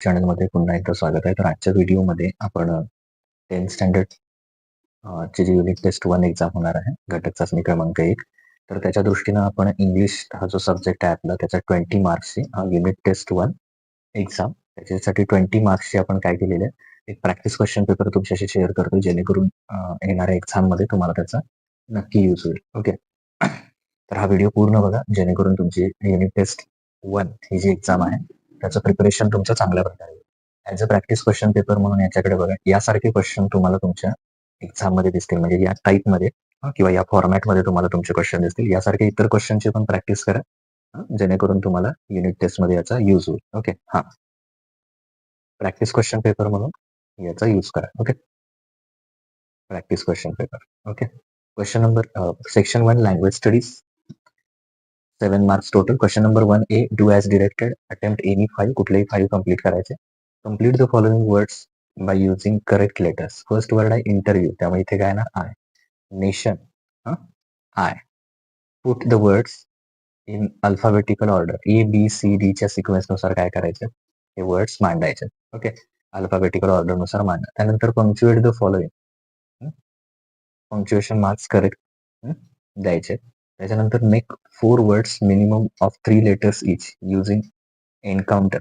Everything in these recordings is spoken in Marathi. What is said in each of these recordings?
चॅनलमध्ये पुन्हा एकदा स्वागत आहे. तर आजच्या व्हिडिओमध्ये आपण टेन्थ स्टँडर्ड ची जी युनिट टेस्ट वन एक्झाम होणार आहे, घटक चाचणी क्रमांक एक तर त्याच्या दृष्टीनं आपण इंग्लिश हा जो सब्जेक्ट आहे आपला त्याचा 20 मार्क्सची युनिट टेस्ट वन एक्झाम त्याच्यासाठी 20 मार्क्सची आपण काय केलेलं आहे, एक प्रॅक्टिस क्वेश्चन पेपर तुमच्याशी शेअर करतो जेणेकरून येणाऱ्या एक्झाममध्ये तुम्हाला त्याचा नक्की यूज होईल. ओके. तर हा व्हिडिओ पूर्ण बघा जेणेकरून तुमची युनिट टेस्ट वन ही जी एक्झाम आहे त्याचं प्रिपरेशन तुमचं चांगल्या प्रकारे as as a practice question paper म्हणून याच्याकडे बघा. यासारखे क्वेश्चन तुम्हाला तुमच्या एक्झाममध्ये दिसतील म्हणजे या टाईपमध्ये किंवा या फॉर्मॅटमध्ये तुम्हाला तुमचे क्वेश्चन दिसतील. यासारखे इतर क्वेश्चनची पण प्रॅक्टिस करा. जेणेकरून तुम्हाला युनिट टेस्टमध्ये याचा यूज होईल. ओके. हा प्रॅक्टिस क्वेश्चन पेपर म्हणून याचा यूज करा. Okay. Practice question paper. Okay. Question number section one language studies seven marks total. Question number one A do as directed. Attempt any five कुठलेही फाईव्ह कंप्लीट करायचे. Complete the following words by using correct letters. First word आहे इंटरव्ह्यू त्यामुळे इथे काय येणार I. Nation I. Put the words in alphabetical order. A, B, C, डीच्या सिक्वेन्सनुसार काय करायचे? हे वर्ड्स मांडायचे. ओके. अल्फाबेटिकल ऑर्डरनुसार मांडा. त्यानंतर punctuate the following. Punctuation marks correct द्यायचे. त्याच्यानंतर make four words minimum of three letters each using encounter.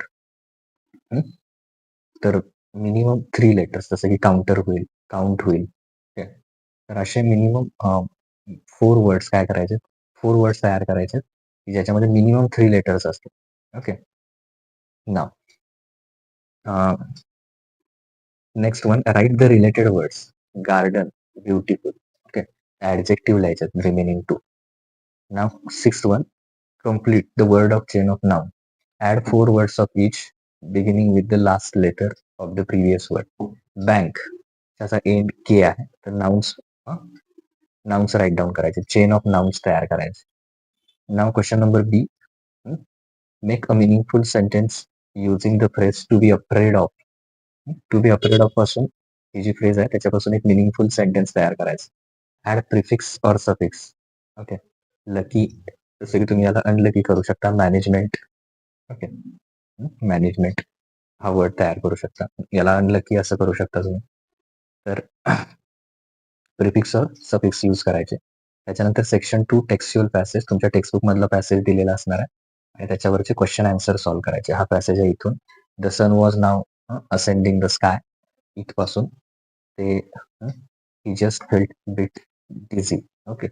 तर मिनिमम थ्री लेटर्स जसं की काउंटर होईल, काउंट होईल. तर असे मिनिमम फोर वर्ड्स काय करायचे? फोर वर्ड्स तयार करायचे की ज्याच्यामध्ये मिनिमम थ्री लेटर्स असतील. ओके. ना next one write the related words. Garden, beautiful. Okay. Adjective लिहायचे remaining two now sixth one complete the word of chain of noun. Add 4 words of each beginning with the last letter of the previous word. Bank त्याचा एंड के आहे. तर nouns uh, nouns write down करायचे. चेन ऑफ नाउन्स तयार करायचे. Now question number B hmm, make a meaningful sentence using the phrase to be afraid of. To be afraid ऑफपासून ही जी फ्रेज आहे त्याच्यापासून एक मीनिंगफुल सेंटेन्स तयार करायचं. Add prefix or suffix. Okay. Lucky जसं की तुम्ही याला अनलकी करू शकता. Management okay. मॅनेजमेंट हा वर्ड तयार करू शकता. याला अनलकी असं करू शकता तुम्ही. तर प्रिफिक्स सफिक्स यूज करायचे. त्याच्यानंतर सेक्शन टू टेक्स्च्युअल पॅसेज तुमच्या टेक्स्टबुक मधला पॅसेज दिलेला असणार आहे आणि त्याच्यावरचे क्वेश्चन आन्सर सॉल्व्ह करायचे. हा पॅसेज आहे इथून. The sun was now ascending the sky इथपासून ते he just felt bit dizzy. Okay.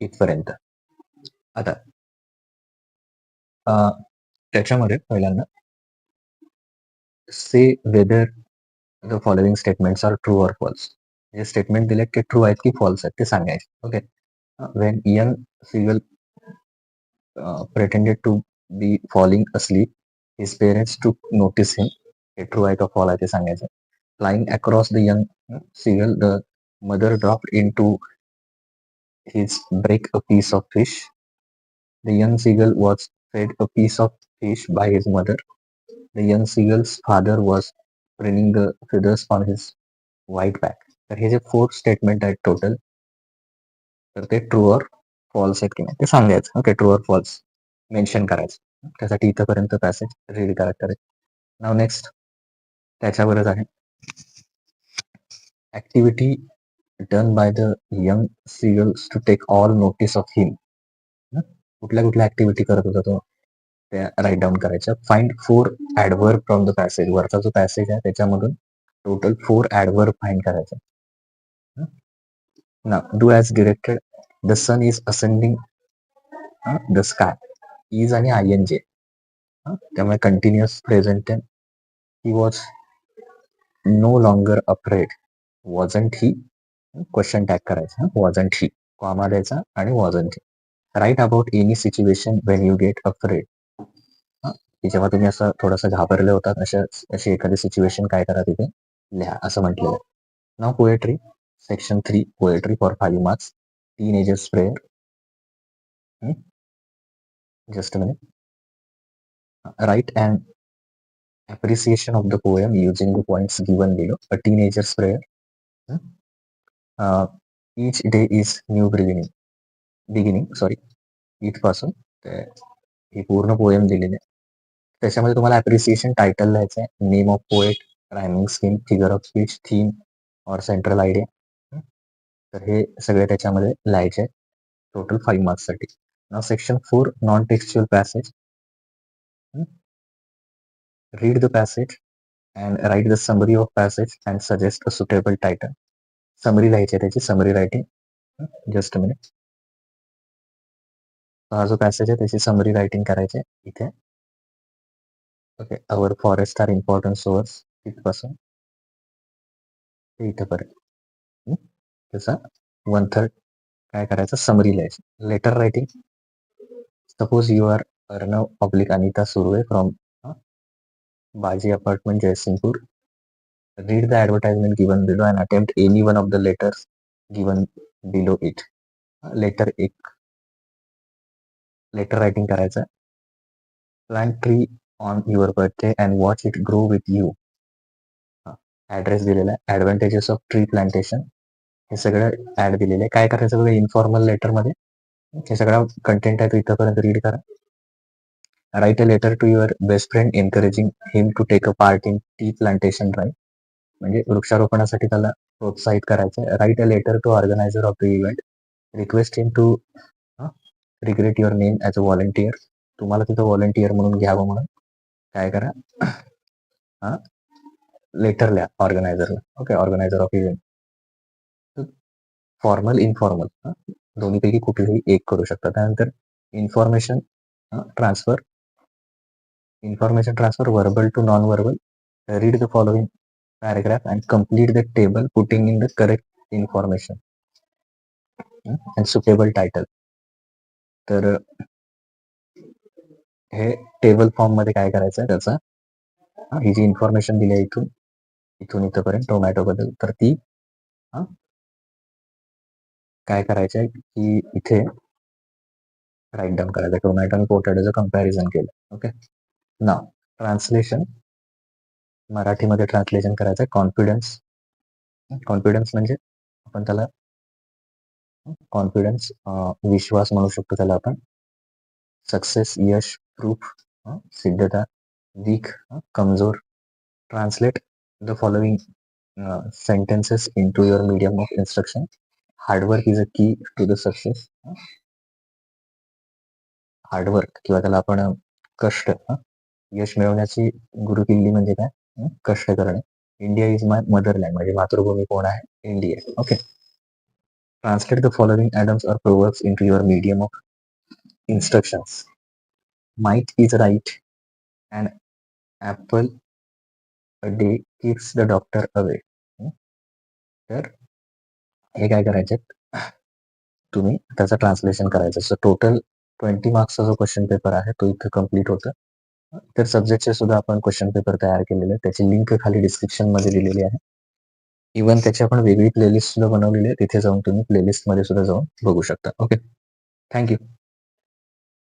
इथपर्यंत. आता त्याच्यामध्ये पहिल्यांदा say whether the following statements are true or false. हे स्टेटमेंट दिले ते ट्रू आहेत की फॉल्स आहेत ते सांगायचे. Okay. When young seagull pretended to be falling असली his parents to notice him. हे ट्रू आहे का फॉल आहे ते सांगायचं. Flying across the young seagull the mother draft into his break a piece of fish. The young seagull was fed a piece of fish by his mother. The young seagull's father was preening the feathers on his white back. तर हे जे फोर स्टेटमेंट आहेत टोटल तर ते ट्रू ऑर फॉल्स आहेत की नाही ते सांगायचं. Okay. True or false mention करायचं. त्यासाठी इथपर्यंत पॅसेज रीड करायचं आहे. नाऊ नेक्स्ट त्याच्यावरच आहे. Activity done by the young seagulls to take all notice of him. कुठल्या कुठल्या ऍक्टिव्हिटी करत होता तो? त्या राईट डाऊन करायच्या. Find four adverb from the passage. वरचा जो पॅसेज आहे त्याच्यामधून टोटल फोर ऍडवर्ब फाइंड करायचा ना do as directed the sun is ascending the sky. Is आणि आय एन जे त्यामुळे continuous present he was no longer afraid. Wasn't he question tag करायचा. वॉजन ही कॉमा द्यायचा आणि wasn't he. Write about any situation when you get afraid. की जेव्हा तुम्ही असं थोडंसं घाबरले होतात अशा अशी एखादी सिच्युएशन काय करा तिथे लिहा असं म्हटलेलं आहे. Now poetry section three poetry for five marks. Teenager's prayer. Just minute. Write and appreciation of the poem using the points given below. A teenager's prayer. Hmm. Each each day is new beginning. Beginning sorry. इथपासून ते ही पूर्ण पोएम दिलेली आहे. त्याच्यामध्ये तुम्हाला ॲप्रिसिएशन टायटल लिहायचं आहे. Name of poet rhyming scheme figure of speech theme or central idea तर हे सगळे त्याच्यामध्ये लिहायचे total five मार्क्ससाठी now section four non textual passage read the passage and write the summary of passage and suggest a suitable title summary लिहायची आहे त्याची समरी रायटिंग जस्ट मिनिट हा जो पॅसेज आहे त्याची समरी रायटिंग करायची आहे इथे. Okay our forest are important source तिथपासून ते इथंपर्यंत त्याचा वन थर्ड काय करायचं? समरी लिहायचं. Letter writing suppose you are Arnav public Anita Surve from Baji apartment Jaysingpur. Read the advertisement given below and attempt any one of the letters given below it. Letter एक लेटर रायटिंग करायचं plant tree on your birthday and watch it grow with you address दिलेला आहे ॲडव्हान्टेजेस ऑफ ट्री प्लांटेशन हे सगळं ॲड दिलेलं आहे काय करायचं बघा इन्फॉर्मल लेटरमध्ये हे सगळं कंटेंट आहे तो इथंपर्यंत रीड करा write a letter to your best friend encouraging him to take a part in tea plantation drive म्हणजे वृक्षारोपणासाठी त्याला प्रोत्साहित करायचं write a letter to organiser of the event request him to regret your name as a volunteer तुम्हाला तिथं व्हॉलेंटियर म्हणून घ्यावं म्हणून. काय करा? हा लेटर लिहा ऑर्गनायझरला okay organiser of event formal informal दोन्हीपैकी कुठेही एक करू शकता. त्यानंतर information transfer information transfer verbal to non verbal read the following paragraph and complete the table putting in the correct information. Hmm? And suitable title. तर हे टेबल फॉर्ममध्ये काय करायचं आहे त्याचा? ही जी इन्फॉर्मेशन दिली आहे इथून इथून इथंपर्यंत टोमॅटो बद्दल तर ती काय करायचं आहे की इथे राईट डाऊन करायचं टोमॅटो आणि पोटॅटोचं कंपॅरिझन केलं. ओके नाव ट्रान्सलेशन मराठीमध्ये ट्रान्सलेशन करायचं आहे. कॉन्फिडन्स कॉन्फिडन्स म्हणजे आपण त्याला कॉन्फिडन्स विश्वास म्हणू शकतो त्याला आपण. सक्सेस यश प्रूफ सिद्धता वीक कमजोर. Translate the following sentences into your medium of instruction hard work is a key to the success hard work किंवा त्याला आपण कष्ट यश मिळवण्याची गुरुकिल्ली म्हणजे काय? कष्ट करणे. इंडिया इज माय मदरलँड म्हणजे मातृभूमी कोण आहे? India okay translate the following adams or proverbs into your medium of instructions might is right and apple a day keeps the doctor away तर हे काय करायचे? तुम्ही त्याचं ट्रान्सलेशन करायचं. सो टोटल ट्वेंटी मार्क्सचा जो क्वेश्चन पेपर आहे तो इथं कंप्लीट होतं. तर सब्जेक्टचे सुद्धा आपण क्वेश्चन पेपर तयार केलेले त्याची लिंक खाली डिस्क्रिप्शनमध्ये दिलेली आहे. इवन त्याची आपण वेगळी प्लेलिस्ट सुद्धा बनवलेली आहे. तिथे जाऊन तुम्ही प्लेलिस्टमध्ये सुद्धा जाऊन बघू शकता. Okay thank you